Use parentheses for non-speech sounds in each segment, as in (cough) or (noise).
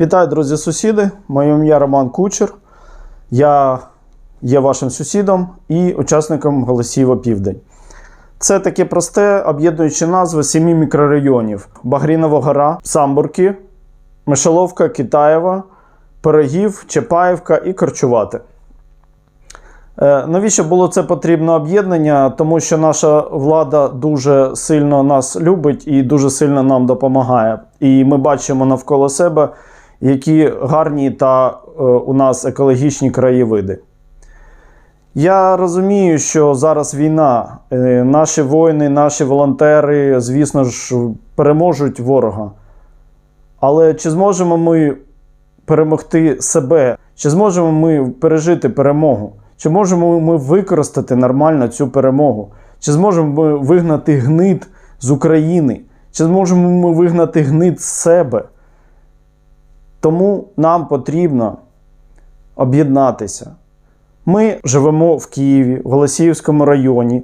Вітаю, друзі, сусіди. Моє ім'я Роман Кучер. Я є вашим сусідом і учасником Голосіїва Південь. Це таке просте об'єднуюче назви семи мікрорайонів: Багрінова гора, Самбурки, Мишеловка, Китаєва, Пирогів, Чапаївка і Корчувате. Е, Навіщо було це потрібно об'єднання? Тому що наша влада дуже сильно нас любить і дуже сильно нам допомагає. І ми бачимо навколо себе, які гарні та е, у нас екологічні краєвиди. Я розумію, що зараз війна, Е, наші воїни, наші волонтери, звісно ж, переможуть ворога. Але чи зможемо ми перемогти себе? Чи зможемо ми пережити перемогу? Чи можемо ми використати нормально цю перемогу? Чи зможемо ми вигнати гнит з України? Чи зможемо ми вигнати гнит з себе? Тому нам потрібно об'єднатися. Ми живемо в Києві, в Голосіївському районі.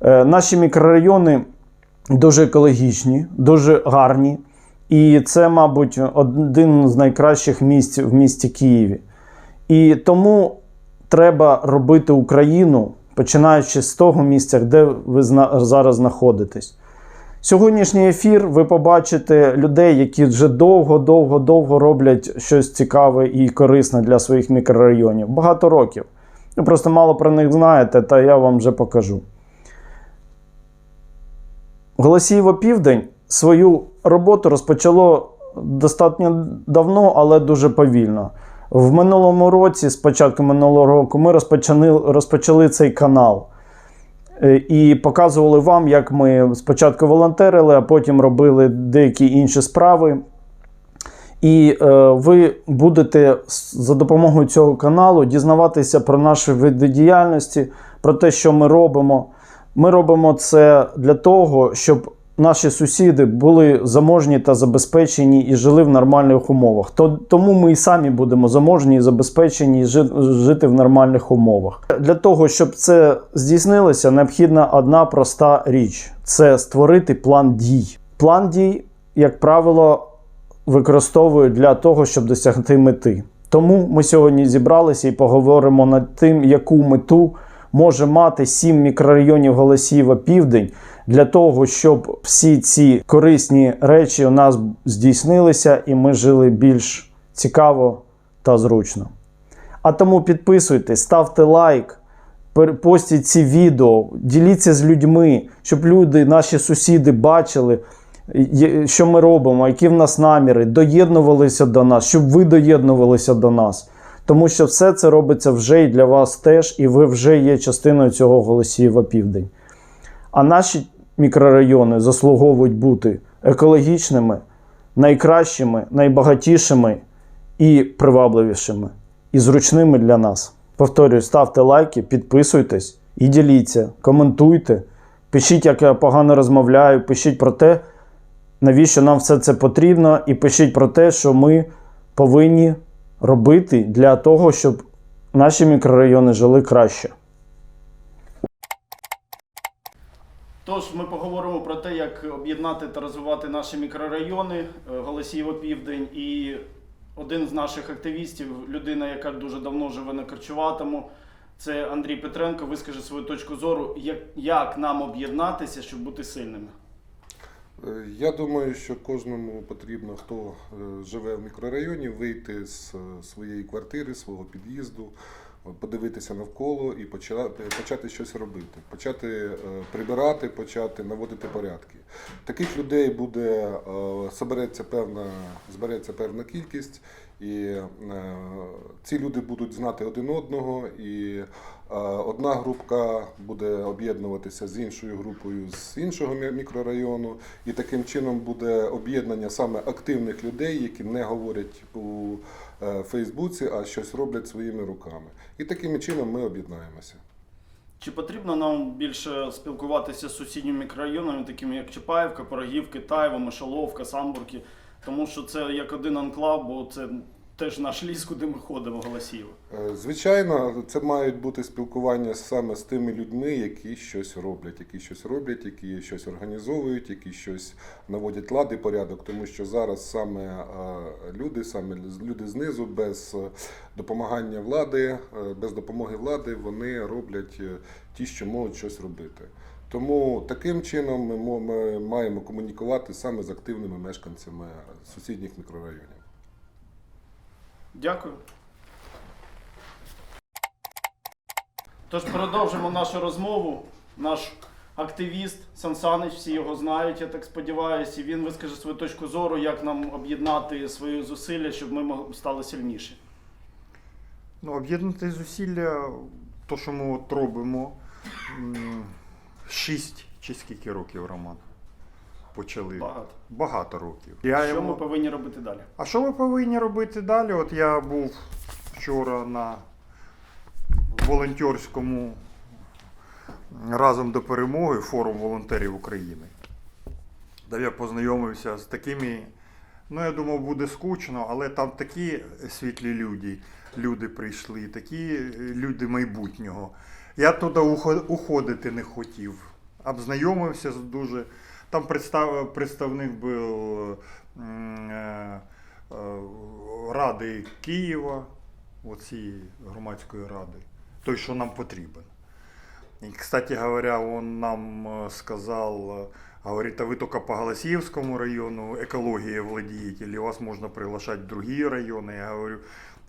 Е, Наші мікрорайони дуже екологічні, дуже гарні. І це, мабуть, один з найкращих місць в місті Києві. І тому треба робити Україну, починаючи з того місця, де ви зараз знаходитесь. Сьогоднішній ефір ви побачите людей, які вже довго, довго, довго роблять щось цікаве і корисне для своїх мікрорайонів. Багато років. Ви просто мало про них знаєте, та я вам вже покажу. Голосіїво Південь свою роботу розпочало достатньо давно, але дуже повільно. В минулому році, з початку минулого року, ми розпочали, розпочали цей канал і показували вам, як ми спочатку волонтерили, а потім робили деякі інші справи. І е, ви будете за допомогою цього каналу дізнаватися про наші види діяльності, про те, що ми робимо. Ми робимо це для того, щоб наші сусіди були заможні та забезпечені і жили в нормальних умовах. То, тому ми і самі будемо заможні і забезпечені і жити в нормальних умовах. Для того, щоб це здійснилося, необхідна одна проста річ: це створити план дій. План дій, як правило, використовують для того, щоб досягти мети. Тому ми сьогодні зібралися і поговоримо над тим, яку мету може мати сім мікрорайонів Голосіїва Південь для того, щоб всі ці корисні речі у нас здійснилися і ми жили більш цікаво та зручно. А тому підписуйтесь, ставте лайк, постіть ці відео, діліться з людьми, щоб люди, наші сусіди, бачили, що ми робимо, які в нас наміри, доєднувалися до нас, щоб ви доєднувалися до нас. Тому що все це робиться вже і для вас теж, і ви вже є частиною цього Голосіїва Південь. А наші мікрорайони заслуговують бути екологічними, найкращими, найбагатішими і привабливішими, і зручними для нас. Повторюю, ставте лайки, підписуйтесь і діліться, коментуйте, пишіть, як я погано розмовляю, пишіть про те, навіщо нам все це потрібно, і пишіть про те, що ми повинні робити для того, щоб наші мікрорайони жили краще. Тож ми поговоримо про те, як об'єднати та розвивати наші мікрорайони е, Голосіїво Південь. І один з наших активістів, людина, яка дуже давно живе на Корчуватому, це Андрій Петренко. Вискаже свою точку зору, як, як нам об'єднатися, щоб бути сильними. Е, Я думаю, що кожному потрібно, хто е, живе в мікрорайоні, вийти з своєї квартири, свого під'їзду, подивитися навколо і почати, почати щось робити, почати е, прибирати, почати наводити порядки. Таких людей буде е, собереться певна, збереться певна кількість, і е, ці люди будуть знати один одного, і е, одна групка буде об'єднуватися з іншою групою з іншого мікрорайону, і таким чином буде об'єднання саме активних людей, які не говорять у е, Фейсбуці, а щось роблять своїми руками. І таким чином ми об'єднаємося. Чи потрібно нам більше спілкуватися з сусідніми мікрорайонами, такими як Чапаївка, Порогів, Китаєво, Мишоловка, Самбурки? Тому що це як один анклав, бо це теж наш ліс, куди ми ходимо, Голосіїв. Е, Звичайно, це мають бути спілкування саме з тими людьми, які щось роблять, які щось роблять, які щось організовують, які щось наводять лад і порядок. Тому що зараз саме е, люди, саме люди знизу, без е, допомагання влади, без допомоги влади, вони роблять ті, що можуть щось робити. Тому таким чином ми маємо комунікувати саме з активними мешканцями сусідніх мікрорайонів. Дякую. Тож продовжимо нашу розмову. Наш активіст Сан Санич, всі його знають, я так сподіваюся, і він вискаже свою точку зору, як нам об'єднати свої зусилля, щоб ми стали сильніші. Ну, об'єднати зусилля, то, що ми от робимо, шість чи скільки років, Роман? Почали. Багато. Багато років. Я Що йому- ми повинні робити далі? А що ми повинні робити далі? От я був вчора на волонтерському разом до перемоги форум волонтерів України. Де я познайомився з такими, ну я думав, буде скучно, але там такі світлі люди, люди прийшли, такі люди майбутнього. Я туди уходити не хотів. Обзнайомився з дуже. Там представ, представник був м, е, е, Ради Києва, оцієї громадської ради, той, що нам потрібен. И, кстати говоря, он нам э, сказал, э, говорит, а вы только по Голосеевскому району экологией владеете, или вас можно приглашать в другие районы? Я говорю,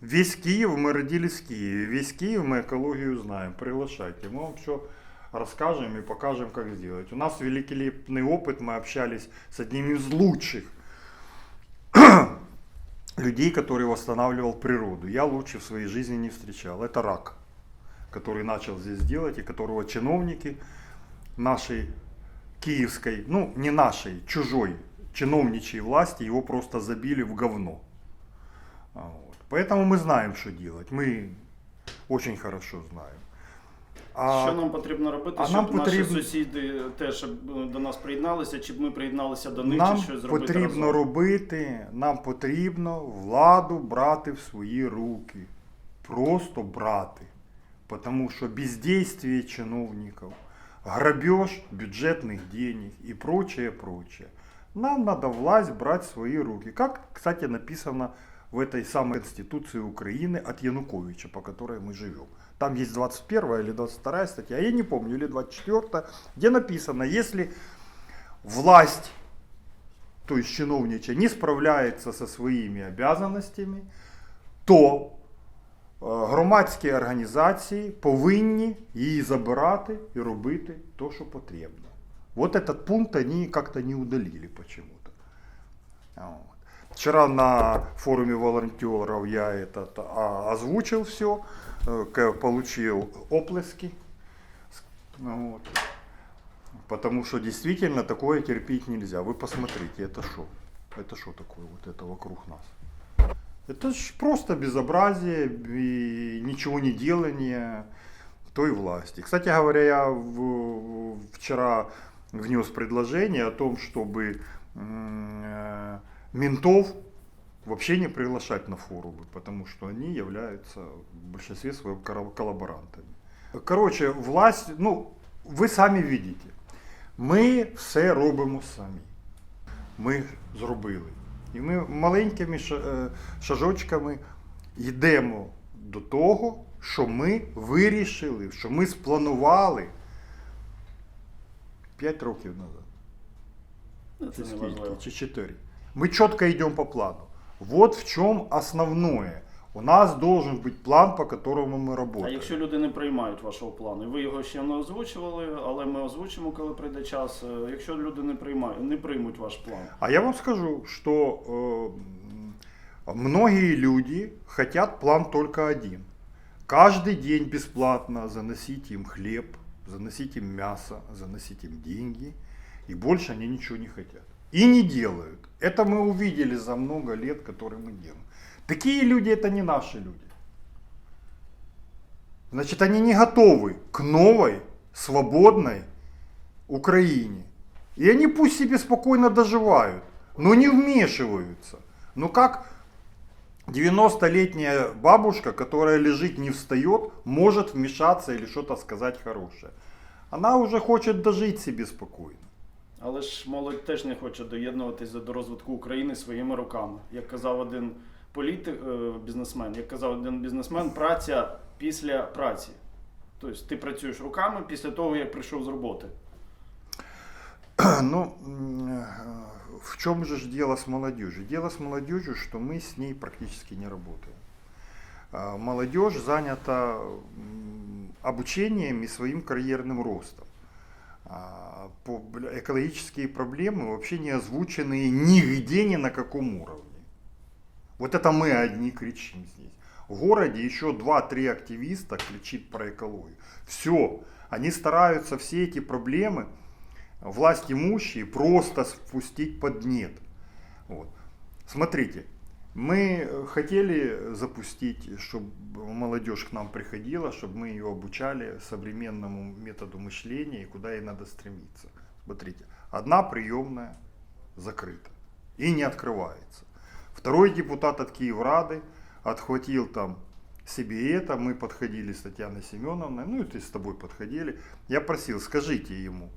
весь Киев, мы родились в Киеве, весь Киев мы экологию знаем, приглашайте, мы вам все расскажем и покажем, как сделать. У нас великолепный опыт, мы общались с одним из лучших (clears throat) людей, который восстанавливал природу. Я лучше в своей жизни не встречал. Это рак который начал здесь делать и которого чиновники нашей киевской, ну не нашей, чужой чиновничьей власти его просто забили в говно. Вот. Поэтому мы знаем, что делать. Мы очень хорошо знаем. А, Що нам потрібно робити, а щоб нам наші потрібно- сусіди теж е, до нас приєдналися, чи б ми приєдналися до них, нам чи щось зробити потрібно разом? робити, нам потрібно владу брати в свої руки. Просто брати. Потому что бездействие чиновников, грабеж бюджетных денег и прочее, прочее. Нам надо власть брать в свои руки. Как, кстати, написано в этой самой Конституции Украины от Януковича, по которой мы живем. Там есть 21 или 22 статья, я не помню, или 24, где написано, если власть, то есть чиновничья, не справляется со своими обязанностями, то е, громадські організації повинні її забирати і робити то, що потрібно. Вот этот пункт они как-то не удалили почему-то. Вчера на форуме волонтеров я этот, а, озвучил все, получил оплески. Ну, Вот. Потому что действительно такое терпеть нельзя. Вы посмотрите, это что? Это что такое вот это вокруг нас? Это ж просто безобразие и ничего не делание той власти. Кстати говоря, я в- вчера внес предложение о том, чтобы э, ментов вообще не приглашать на форумы, потому что они являются в большинстве своем коллаборантами. Короче, власть, ну, ви самі видите, ми все робимо самі. Ми зробили. І ми маленькими е, шажочками йдемо до того, що ми вирішили, що ми спланували 5 років назад. Це Чи скільки? Чи 4. Мы четко идем по плану. Вот в чем основное. У нас должен быть план, по которому мы А работаем. якщо люди не приймають вашого плану, ви його ще не озвучували, але ми озвучимо, коли прийде час. Е, Якщо люди не приймають, не приймуть ваш план, А я вам скажу, что э, многие люди хотят план только один. Каждый день бесплатно заносить им хлеб, заносить им мясо, заносить им деньги. И больше они ничего не хотят. И не делают. Это мы увидели за много лет, которые мы делаем. Такие люди это не наши люди. Значит, они не готовы к новой, свободной Украине. И они пусть себе спокойно доживают, но не вмешиваются. Ну как 90-летняя бабушка, которая лежит, не встает, может вмешаться или что-то сказать хорошее. Она уже хочет дожить себе спокойно. Але ж молодь теж не хоче доєднуватися до розвитку України своїми руками. Як казав один політик, е, бізнесмен, як казав один бізнесмен, праця після праці. Тобто ти працюєш руками після того, як прийшов з роботи. Ну, м, э, в чем же ж дело с молодежью? Дело с молодежью, что мы с ней практически не работаем. А, Молодежь занята м, обучением и своим карьерным ростом. А, по- бля, Экологические проблемы вообще не озвучены нигде, ни на каком уровне. Вот это мы одни кричим здесь. В городе еще 2-3 активиста кричит про экологию. Все. Они стараются все эти проблемы власть имущие просто спустить под нет. Вот. Смотрите, мы э, хотели запустить, чтобы молодежь к нам приходила, чтобы мы ее обучали современному методу мышления и куда ей надо стремиться. Смотрите, одна приемная закрыта и не открывается. Второй депутат от Киеврады отхватил там себе это, мы подходили с Татьяной Семеновной, ну и ты с тобой подходили. Я просил, скажите ему,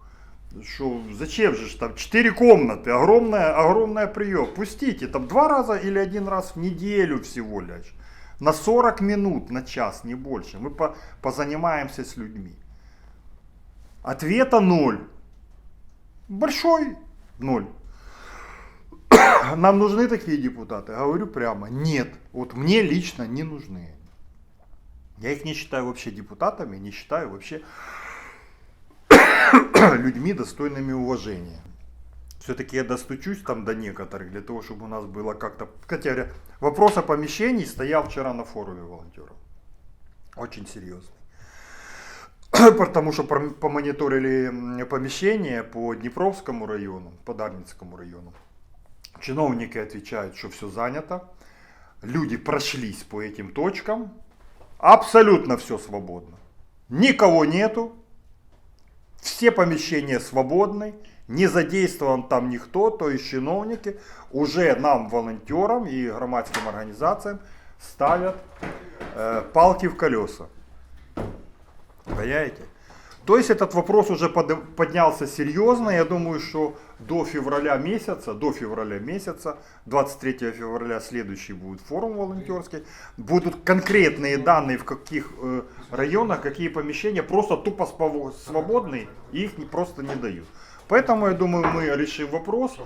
что зачем же там четыре комнаты, огромная, огромная прием. Пустите там два раза или один раз в неделю всего лишь. На 40 минут, на час, не больше. Мы по, позанимаемся с людьми. Ответа ноль. Большой ноль. (coughs) Нам нужны такие депутаты? Говорю прямо, нет. Вот мне лично не нужны. Я их не считаю вообще депутатами, не считаю вообще людьми, достойными уважения. Все-таки я достучусь там до некоторых, для того, чтобы у нас было как-то... Хотя вопрос о помещении стоял вчера на форуме волонтеров. Очень серьезный. (clears throat) Потому что помониторили помещение по Днепровскому району, по Дарницкому району. Чиновники отвечают, что все занято. Люди прошлись по этим точкам. Абсолютно все свободно. Никого нету. Все помещения свободны. Не задействован там никто. То есть чиновники уже нам, волонтерам и громадским организациям ставят э, палки в колеса. Понимаете? То есть этот вопрос уже поднялся серьезно. Я думаю, что до февраля месяца, до февраля месяца, 23 февраля следующий будет форум волонтерский, будут конкретные данные в каких э, районах, какие помещения просто тупо свободные, и их не- просто не дают. Поэтому я думаю, мы решим вопрос.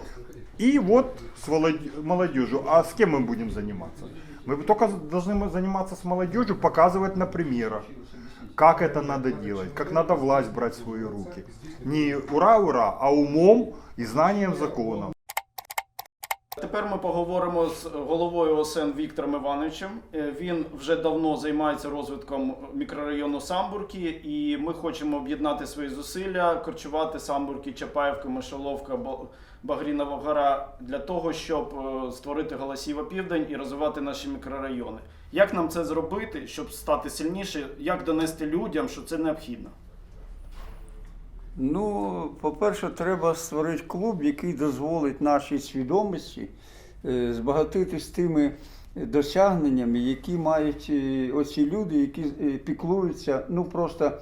И вот с молодежью. А с кем мы будем заниматься? Мы только должны заниматься с молодежью, показывать на примерах как это надо делать, как надо власть брать в свои руки. Не ура-ура, а умом и знанием законов. Тепер ми поговоримо з головою ОСН Віктором Івановичем. Е, Він вже давно займається розвитком мікрорайону Самбурки, і ми хочемо об'єднати свої зусилля, корчувати Самбурки, Чапаївка, Мишоловка, Ба- Багрінова гора для того, щоб е, створити голосів південь і розвивати наші мікрорайони. Як нам це зробити, щоб стати сильніше? Як донести людям, що це необхідно? Ну, по-перше, треба створити клуб, який дозволить нашій свідомості е, збагатитись тими досягненнями, які мають е, оці люди, які е, піклуються, ну просто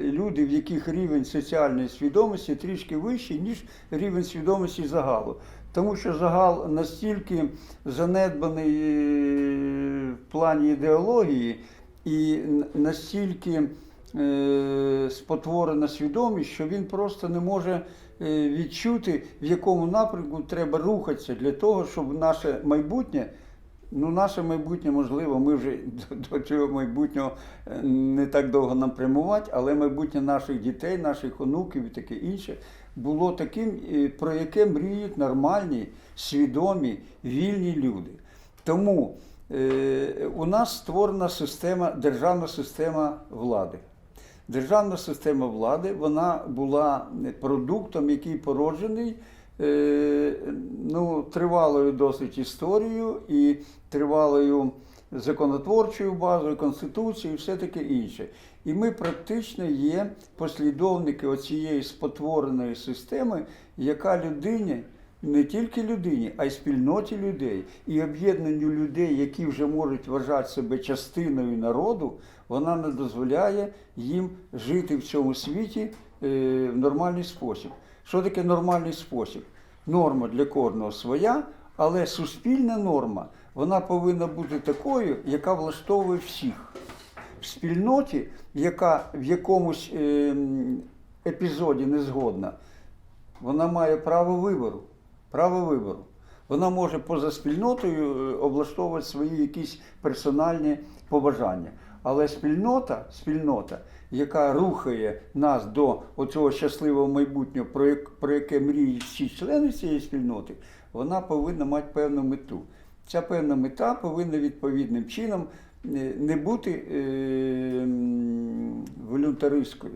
люди, в яких рівень соціальної свідомості трішки вищий, ніж рівень свідомості загалу. Тому що загал настільки занедбаний е, в плані ідеології і настільки е, спотворена свідомість, що він просто не може е, відчути, в якому напрямку треба рухатися для того, щоб наше майбутнє. Ну, наше майбутнє, можливо, ми вже до, цього майбутнього е, не так довго нам прямувати, але майбутнє наших дітей, наших онуків і таке інше було таким, е, про яке мріють нормальні, свідомі, вільні люди. Тому е, у нас створена система, державна система влади. Державна система влади вона була продуктом, який породжений ну, тривалою досить історією і тривалою законотворчою базою, конституцією все таке інше. І ми практично є послідовники оцієї спотвореної системи, яка людині не тільки людині, а й спільноті людей і об'єднанню людей, які вже можуть вважати себе частиною народу, вона не дозволяє їм жити в цьому світі е, в нормальний спосіб. Що таке нормальний спосіб? Норма для кожного своя, але суспільна норма вона повинна бути такою, яка влаштовує всіх. В спільноті, яка в якомусь е, епізоді не згодна, вона має право вибору. Право вибору. Вона може поза спільнотою е, облаштовувати свої якісь персональні побажання. Але спільнота, спільнота, яка рухає нас до оцього щасливого майбутнього, про, як- про яке мріють всі члени цієї спільноти, вона повинна мати певну мету. Ця певна мета повинна відповідним чином е, не бути е, волюнтаристською.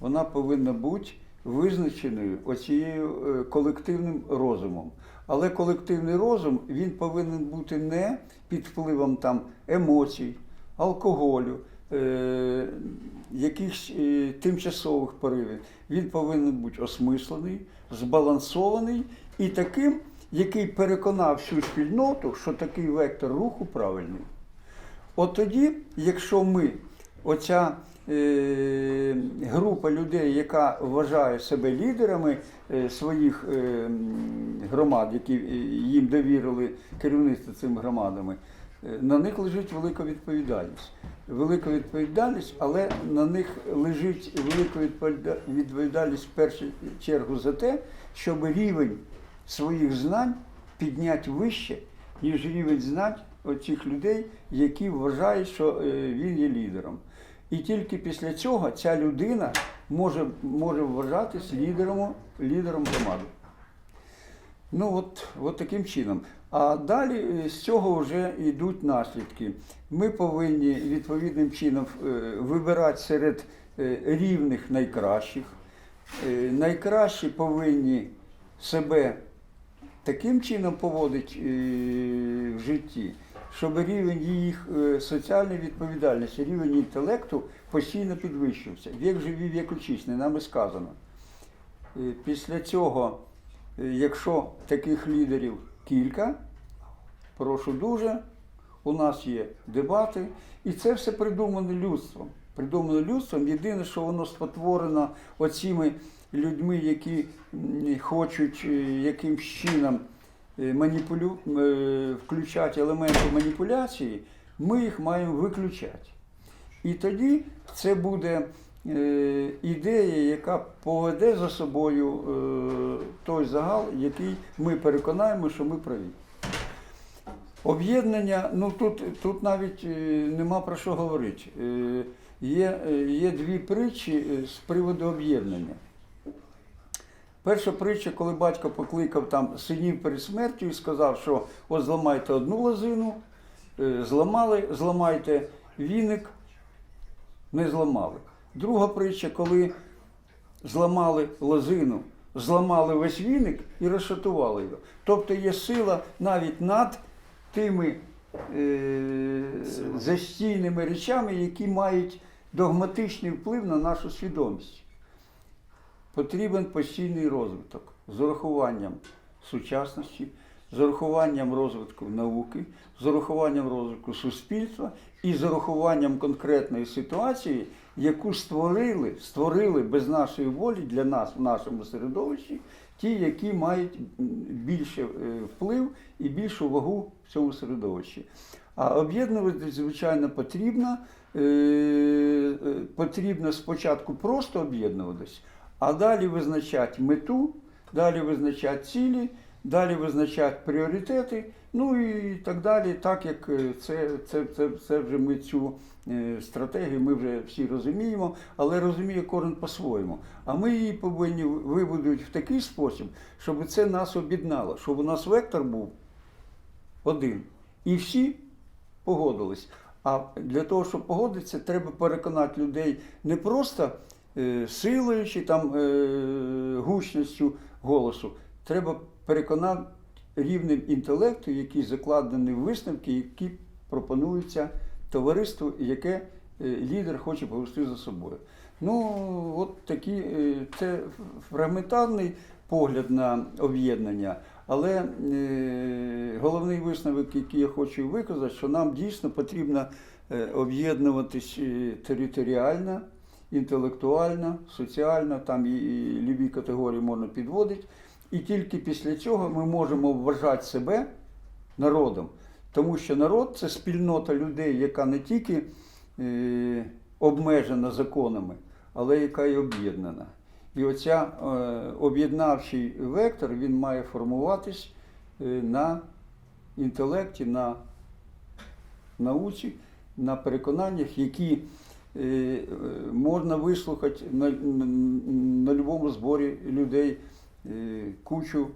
Вона повинна бути визначеною оцією е, колективним розумом. Але колективний розум він повинен бути не під впливом там емоцій, алкоголю, е, якихось е, тимчасових поривів. Він повинен бути осмислений, збалансований і таким, який переконав всю спільноту, що такий вектор руху правильний. От тоді, якщо ми, оця е, група людей, яка вважає себе лідерами е, своїх громад, які їм довірили керівництво цими громадами, на них лежить велика відповідальність. Велика відповідальність, але на них лежить велика відповідальність в першу чергу за те, щоб рівень своїх знань підняти вище, ніж рівень знань оцих людей, які вважають, що е, він є лідером. І тільки після цього ця людина може, може вважатись лідером, лідером громади. Ну от, от таким чином. А далі е, з цього вже йдуть наслідки. Ми повинні відповідним чином е, вибирати серед е, рівних найкращих. Найкращі повинні себе таким чином поводити в житті, щоб рівень їх соціальної відповідальності, рівень інтелекту постійно підвищився. Вік живі, вік учись, не нами сказано. Після цього, якщо таких лідерів кілька, прошу дуже, у нас є дебати, і це все придумано людством. Придумано людством. Єдине, що воно спотворено оціми людьми, які хочуть е, якимсь чином е, маніпулю... е, включати елементи маніпуляції, ми їх маємо виключати. І тоді це буде ідея, яка поведе за собою е, той загал, який ми переконаємо, що ми праві. Об'єднання, ну тут, тут навіть е, нема про що говорити. Е, Є, е, є дві притчі е, з приводу об'єднання. Перша притча, коли батько покликав там синів перед смертю і сказав, що от зламайте одну лозину, е, зламали, зламайте віник, не зламали. Друга притча, коли зламали лозину, зламали весь віник і розшатували його. Тобто є сила навіть над тими е, застійними речами, які мають догматичний вплив на нашу свідомість. Потрібен постійний розвиток з урахуванням сучасності, з урахуванням розвитку науки, з урахуванням розвитку суспільства і з урахуванням конкретної ситуації, яку створили, створили без нашої волі для нас в нашому середовищі, ті, які мають більше е, вплив і більшу вагу в цьому середовищі. А об'єднувати, звичайно, потрібно. Е, е, Потрібно спочатку просто об'єднуватись, а далі визначати мету, далі визначати цілі, далі визначати пріоритети, ну і так далі, так як е, це, це, це, це вже ми цю е, стратегію ми вже всі розуміємо, але розуміє кожен по-своєму. А ми її повинні вибудувати в такий спосіб, щоб це нас об'єднало, щоб у нас вектор був один. І всі погодились. А для того, щоб погодитися, треба переконати людей не просто е, силою чи там гучністю голосу. Треба переконати рівнем інтелекту, який закладений в висновки, які пропонуються товариству, яке е, лідер хоче повести за собою. Ну, от такі, е, це фрагментарний погляд на об'єднання. Але е, головний висновок, який я хочу виказати, що нам дійсно потрібно об'єднуватись територіально, інтелектуально, соціально, там і любі категорії можна підводити. І тільки після цього ми можемо вважати себе народом. Тому що народ це спільнота людей, яка не тільки е, обмежена законами, але яка й об'єднана. І оця е, об'єднавчий вектор він має формуватись е, на інтелекті, на науці, на переконаннях, які е, е, можна вислухати на, на, на будь-якому зборі людей кучу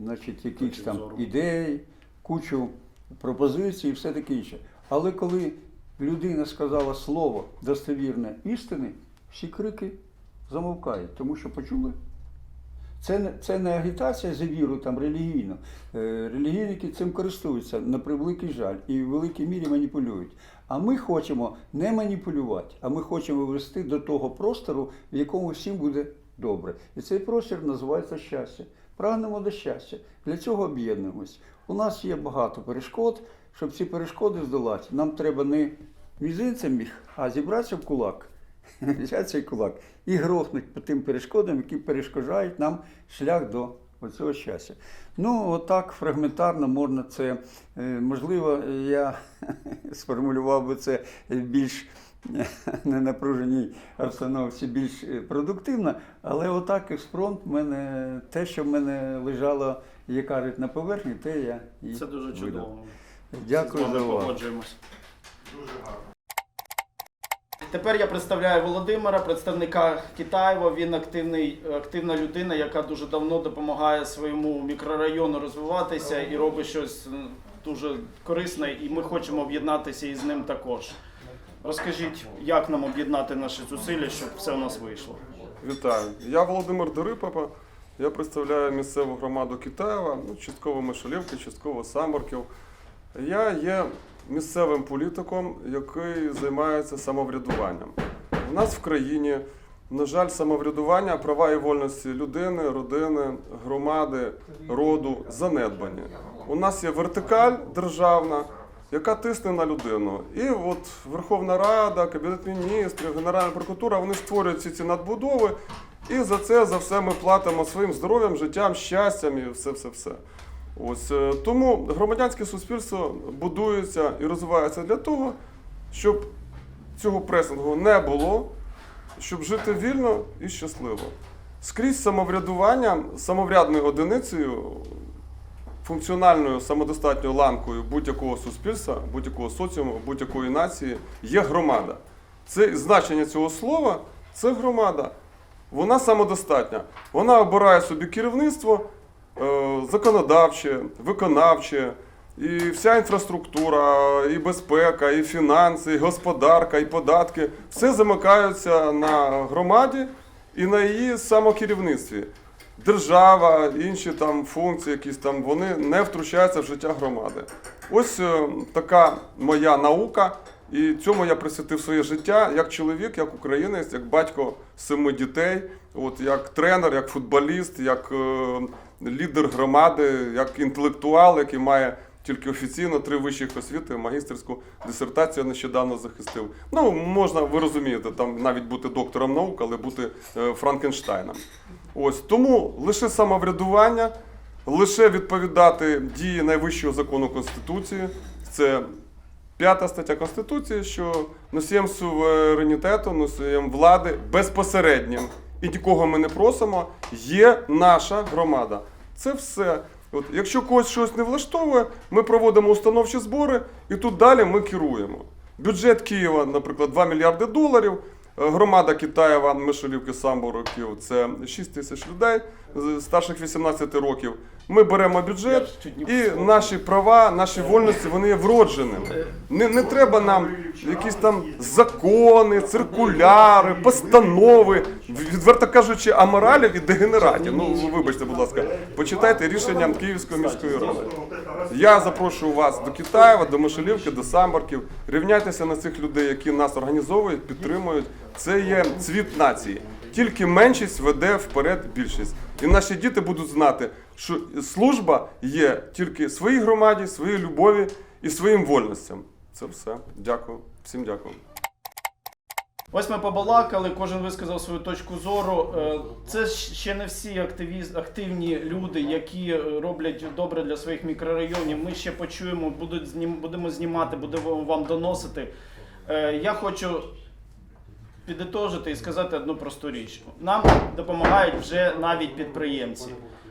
значить, якихось там ідей, кучу пропозицій і все таке інше. Але коли людина сказала слово достовірне істини, всі крики замовкають, тому що почули. Це не, це не агітація за віру там релігійну. Е, релігійники цим користуються на превеликий жаль і в великій мірі маніпулюють. А ми хочемо не маніпулювати, а ми хочемо вести до того простору, в якому всім буде добре. І цей простір називається щастя. Прагнемо до щастя. Для цього об'єднуємось. У нас є багато перешкод. Щоб ці перешкоди здолати, нам треба не мізинцем їх, а зібратися в кулак. (laughs) Взяти кулак і грохнути по тим перешкодам, які перешкоджають нам шлях до оцього щастя. Ну, отак фрагментарно можна це. е, Можливо, я (laughs) сформулював би це більш (laughs) ненапруженій обстановці, більш е, продуктивно, але отак експромт в мене те, що в мене лежало, як кажуть, на поверхні, те я і Це дуже видав. чудово. Дякую за увагу. погоджуємось. Тепер я представляю Володимира, представника Китаєва. Він активний, активна людина, яка дуже давно допомагає своєму мікрорайону розвиватися і робить щось дуже корисне, і ми хочемо об'єднатися із ним також. Розкажіть, як нам об'єднати наші зусилля, щоб все у нас вийшло. Вітаю. Я Володимир Дерипапа. Я представляю місцеву громаду Китаєва, ну, частково Мишелівки, частково Самборків. Я є місцевим політиком, який займається самоврядуванням. У нас в країні, на жаль, самоврядування, права і вольності людини, родини, громади, роду занедбані. У нас є вертикаль державна, яка тисне на людину. І от Верховна Рада, Кабінет міністрів, Генеральна прокуратура вони створюють ці, ці надбудови, і за це за все ми платимо своїм здоров'ям, життям, щастям і все, все, все. Ось е, тому громадянське суспільство будується і розвивається для того, щоб цього пресингу не було, щоб жити вільно і щасливо. Скрізь самоврядування, самоврядною одиницею, функціональною самодостатньою ланкою будь-якого суспільства, будь-якого соціуму, будь-якої нації є громада. Це значення цього слова це громада. Вона самодостатня. Вона обирає собі керівництво е, законодавче, виконавче, і вся інфраструктура, і безпека, і фінанси, і господарка, і податки все замикаються на громаді і на її самокерівництві. Держава, інші там функції, якісь там, вони не втручаються в життя громади. Ось е, така моя наука, і цьому я присвятив своє життя як чоловік, як українець, як батько семи дітей, от як тренер, як футболіст, як е, лідер громади, як інтелектуал, який має тільки офіційно три вищих освіти, магістерську дисертацію нещодавно захистив. Ну, можна, ви розумієте, там навіть бути доктором наук, але бути е, Франкенштайном. Ось тому лише самоврядування, лише відповідати дії найвищого закону Конституції. Це п'ята стаття Конституції, що носієм суверенітету, носієм влади безпосереднім. І нікого ми не просимо, є наша громада. Це все. От, якщо когось щось не влаштовує, ми проводимо установчі збори і тут далі ми керуємо. Бюджет Києва, наприклад, 2 мільярди доларів. Громада Китаєва, Мишелівки, Самбороків це 6 тисяч людей старших 18 років. Ми беремо бюджет і наші права, наші вольності вони є вродженими. Не, не треба нам якісь там закони, циркуляри, постанови, відверто кажучи, аморалів і дегенератів. Ну, вибачте, будь ласка, почитайте рішення Київської міської ради. Я запрошую вас до Китаєва, до Мишелівки, до Самборків. Рівняйтеся на цих людей, які нас організовують, підтримують. Це є цвіт нації. Тільки меншість веде вперед більшість. І наші діти будуть знати, що служба є тільки своїй громаді, своїй любові і своїм вольностям. Це все. Дякую. Всім дякую. Ось ми побалакали, кожен висказав свою точку зору. Е, Це ще не всі активіз, активні люди, які е, роблять добре для своїх мікрорайонів. Ми ще почуємо, будуть знім, будемо знімати, будемо вам доносити. Е, Я хочу підітожити і сказати одну просту річ. Нам допомагають вже навіть підприємці.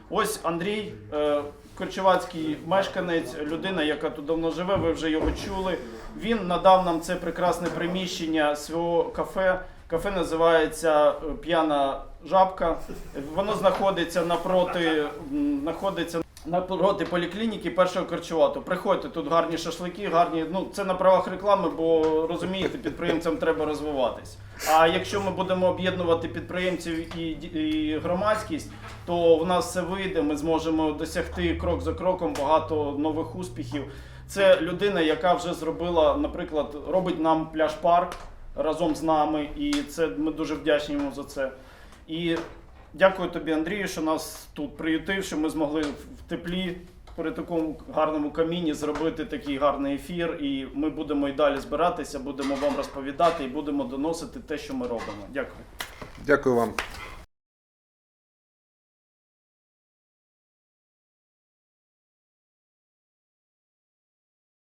Ось Андрій, е, Корчувацький мешканець, людина, яка тут давно живе, ви вже його чули. Він надав нам це прекрасне приміщення свого кафе. Кафе називається е, П'яна жабка. Воно знаходиться напроти, знаходиться напроти поліклініки першого корчувату. Приходьте, тут гарні шашлики, гарні. Ну це на правах реклами, бо розумієте, підприємцям треба розвиватись. А якщо ми будемо об'єднувати підприємців і, і громадськість, то в нас все вийде. Ми зможемо досягти крок за кроком багато нових успіхів. Це людина, яка вже зробила, наприклад, робить нам пляж-парк разом з нами, і це ми дуже вдячні йому за це. І дякую тобі, Андрію, що нас тут приютив, що ми змогли в теплі при такому гарному каміні зробити такий гарний ефір. І ми будемо і далі збиратися, будемо вам розповідати і будемо доносити те, що ми робимо. Дякую. Дякую вам.